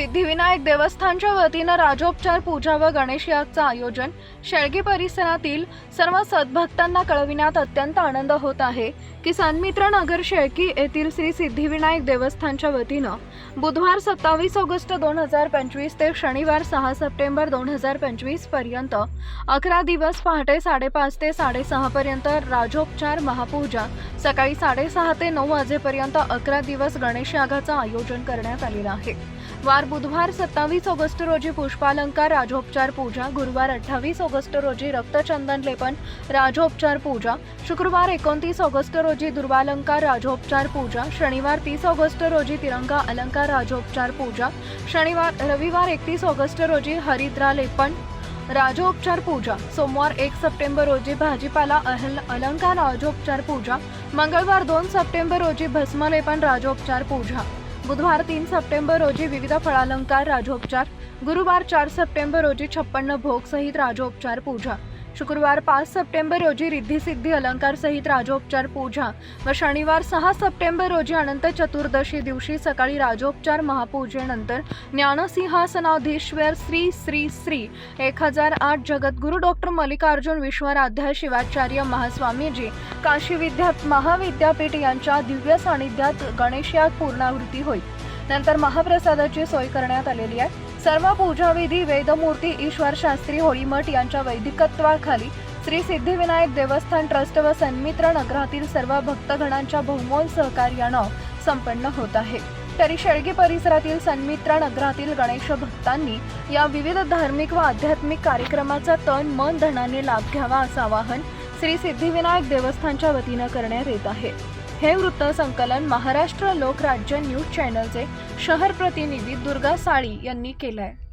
सिद्धिविनायक देवस्थानच्या वतीनं राजोपचार पूजा व गणेश यागचं आयोजन. शेळगी परिसरातील सर्व सद्भक्तांना कळविण्यात अत्यंत आनंद होत आहे. की सन्मित्र नगर शेळकी येथील श्री सिद्धिविनायक देवस्थानच्या वतीनं बुधवार सत्तावीस ऑगस्ट दोन हजार पंचवीस ते शनिवार सहा सप्टेंबर दोन हजार पंचवीसपर्यंत अकरा दिवस पहाटे साडेपाच ते साडेसहा पर्यंत राजोपचार महापूजा. सकाळी साडेसहा ते नऊ वाजेपर्यंत अकरा दिवस गणेश यागाचं आयोजन करण्यात आलेलं आहे. वार बुधवार सत्तावीस ऑगस्ट रोजी पुष्पालंकार राजोपचार पूजा गुरुवार अठ्ठावीस ऑगस्ट रोजी रक्तचंदन लेपन राजोपचार पूजा शुक्रवार एकोणतीस ऑगस्ट रोजी दुर्वालंकार राजोपचार पूजा शनिवार तीस ऑगस्ट रोजी तिरंगा अलंकार राजोपचार पूजा शनिवार रविवार एकतीस ऑगस्ट रोजी हरिद्रा लेपन राजोपचार पूजा सोमवार एक सप्टेंबर रोजी भाजीपाला अहल अलंकार राजोपचार पूजा मंगळवार दोन सप्टेंबर रोजी भस्मलेपन राजोपचार पूजा. बुधवार तीन सप्टेंबर रोजी विविध फळालंकार राजोपचार. गुरुवार चार सप्टेंबर रोजी छप्पन्न भोग सहित राजोपचार पूजा. शुक्रवार पाच सप्टेंबर रोजी रिद्धिसिद्धी अलंकार सहित राजोपचार पूजा. व शनिवार सहा सप्टेंबर रोजी अनंत चतुर्दशी दिवशी सकाळी राजोपचार महापूजेनंतर ज्ञानसिंहासनाधीश्वर श्री श्री श्री एक हजार आठ जगद्गुरु डॉक्टर मल्लिकार्जुन विश्वराध्याय शिवाचार्य महास्वामीजी काशी विद्या महाविद्यापीठ यांच्या दिव्य सानिध्यात गणेशयाग पूर्णावृत्ती होईल. नंतर महाप्रसादाची सोय करण्यात आलेली आहे. सर्व पूजाविधी वेदमूर्ती ईश्वर शास्त्री होळीमठ यांच्या वैदिकत्वाखाली श्री सिद्धिविनायक देवस्थान ट्रस्ट व सन्मित्र नगरातील सर्व भक्तगणांच्या बहुमोल सहकार्यानं संपन्न होत आहे. तरी शेळगी परिसरातील सन्मित्र नगरातील गणेश भक्तांनी या विविध धार्मिक व आध्यात्मिक कार्यक्रमाचा तन मन धनाने लाभ घ्यावा असं आवाहन श्री सिद्धिविनायक देवस्थानच्या वतीनं करण्यात येत आहे. हे वृत्त संकलन महाराष्ट्र लोकराज्य न्यूज चॅनलचे शहर प्रतिनिधी दुर्गा साळी यांनी केलं आहे